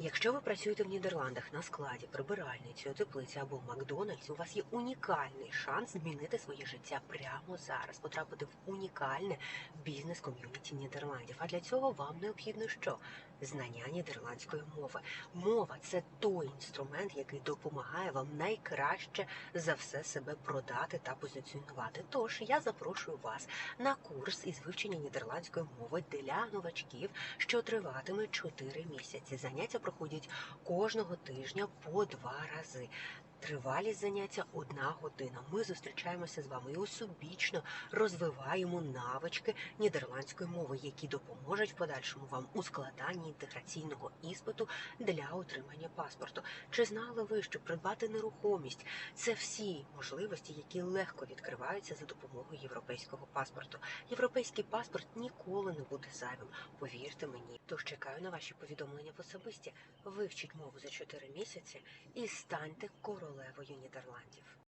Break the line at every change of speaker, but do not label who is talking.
Якщо ви працюєте в Нідерландах на складі, прибиральницею, теплиці або Макдональдс, у вас є унікальний шанс змінити своє життя прямо зараз, потрапити в унікальне бізнес-ком'юніті Нідерландів. А для цього вам необхідно що? Знання нідерландської мови. Мова це той інструмент, який допомагає вам найкраще за все себе продати та позиціонувати. Тож я запрошую вас на курс із вивчення нідерландської мови для новачків, що триватиме 4 місяці. Заняття проходять кожного тижня по два рази. Тривалість заняття одна година. Ми зустрічаємося з вами і особічно розвиваємо навички нідерландської мови, які допоможуть в подальшому вам у складанні інтеграційного іспиту для отримання паспорту. Чи знали ви, що придбати нерухомість це всі можливості, які легко відкриваються за допомогою європейського паспорту? Європейський паспорт ніколи не буде зайвим. Повірте мені. Тож чекаю на ваші повідомлення в особисті. Вивчіть мову за 4 місяці і станьте королевою Нідерландів.